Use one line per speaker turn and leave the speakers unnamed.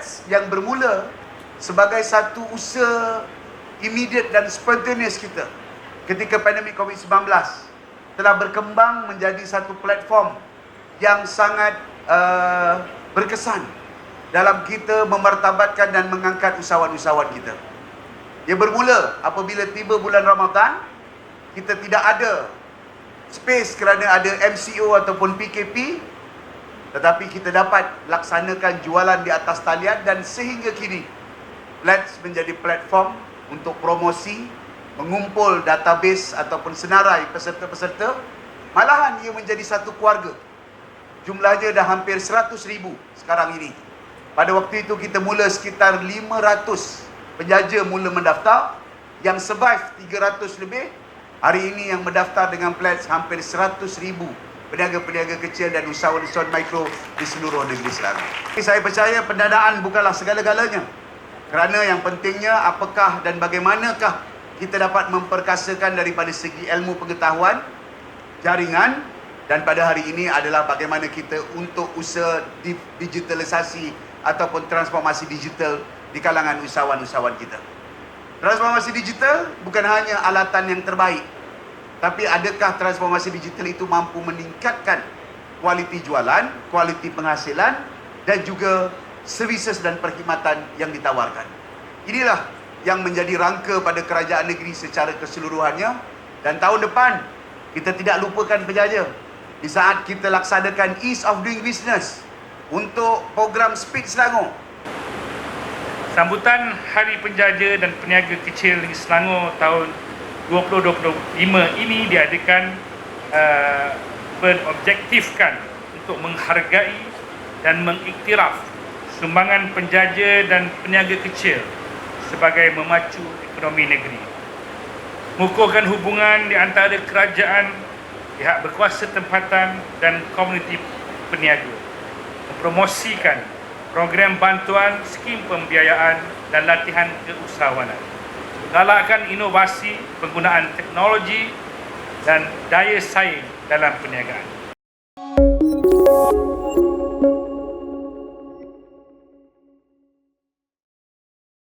Plats yang bermula sebagai satu usaha immediate dan spontaneous kita ketika pandemik COVID-19 telah berkembang menjadi satu platform yang sangat uh, berkesan dalam kita memartabatkan dan mengangkat usahawan-usahawan kita. Ia bermula apabila tiba bulan Ramadan, kita tidak ada space kerana ada MCO ataupun PKP tetapi kita dapat laksanakan jualan di atas talian dan sehingga kini Let's menjadi platform untuk promosi, mengumpul database ataupun senarai peserta-peserta. Malahan ia menjadi satu keluarga. Jumlahnya dah hampir 100 ribu sekarang ini. Pada waktu itu kita mula sekitar 500 penjaja mula mendaftar. Yang survive 300 lebih. Hari ini yang mendaftar dengan pledge hampir 100 ribu peniaga-peniaga kecil dan usahawan-usahawan mikro di seluruh negeri Selangor. Saya percaya pendanaan bukanlah segala-galanya. Kerana yang pentingnya apakah dan bagaimanakah kita dapat memperkasakan daripada segi ilmu pengetahuan, jaringan dan pada hari ini adalah bagaimana kita untuk usaha digitalisasi ataupun transformasi digital di kalangan usahawan-usahawan kita. Transformasi digital bukan hanya alatan yang terbaik, tapi adakah transformasi digital itu mampu meningkatkan kualiti jualan, kualiti penghasilan dan juga services dan perkhidmatan yang ditawarkan. Inilah yang menjadi rangka pada kerajaan negeri secara keseluruhannya dan tahun depan kita tidak lupakan penjaja di saat kita laksanakan ease of doing business untuk program Speed Selangor.
Sambutan Hari Penjaja dan Peniaga Kecil di Selangor tahun 2025 ini diadakan uh, berobjektifkan untuk menghargai dan mengiktiraf sumbangan penjaja dan peniaga kecil sebagai memacu ekonomi negeri. Mengukuhkan hubungan di antara kerajaan, pihak berkuasa tempatan dan komuniti peniaga. Mempromosikan program bantuan, skim pembiayaan dan latihan keusahawanan. Galakkan inovasi, penggunaan teknologi dan daya saing dalam perniagaan.